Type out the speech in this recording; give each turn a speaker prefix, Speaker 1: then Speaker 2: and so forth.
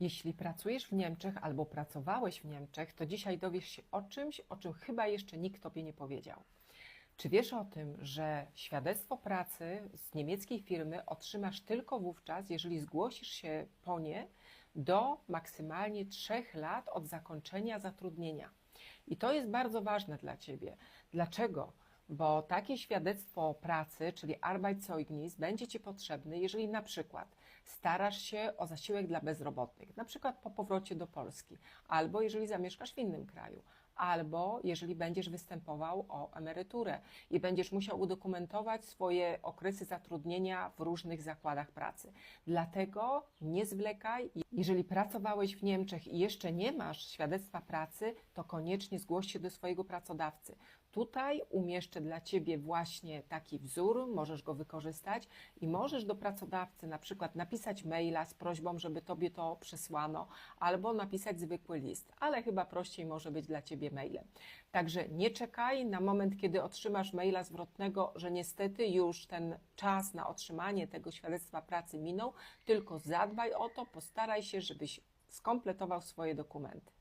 Speaker 1: Jeśli pracujesz w Niemczech albo pracowałeś w Niemczech, to dzisiaj dowiesz się o czymś, o czym chyba jeszcze nikt tobie nie powiedział. Czy wiesz o tym, że świadectwo pracy z niemieckiej firmy otrzymasz tylko wówczas, jeżeli zgłosisz się po nie do maksymalnie trzech lat od zakończenia zatrudnienia? I to jest bardzo ważne dla Ciebie. Dlaczego? Bo takie świadectwo pracy, czyli Arbeitszeugnis, będzie Ci potrzebne, jeżeli na przykład starasz się o zasiłek dla bezrobotnych, na przykład po powrocie do Polski, albo jeżeli zamieszkasz w innym kraju, albo jeżeli będziesz występował o emeryturę i będziesz musiał udokumentować swoje okresy zatrudnienia w różnych zakładach pracy. Dlatego nie zwlekaj. Jeżeli pracowałeś w Niemczech i jeszcze nie masz świadectwa pracy, to koniecznie zgłoś się do swojego pracodawcy. Tutaj umieszczę dla Ciebie właśnie taki wzór, możesz go wykorzystać i możesz do pracodawcy na przykład napisać maila z prośbą, żeby Tobie to przesłano, albo napisać zwykły list, ale chyba prościej może być dla Ciebie. Także nie czekaj na moment, kiedy otrzymasz maila zwrotnego, że niestety już ten czas na otrzymanie tego świadectwa pracy minął, tylko zadbaj o to, postaraj się, żebyś skompletował swoje dokumenty.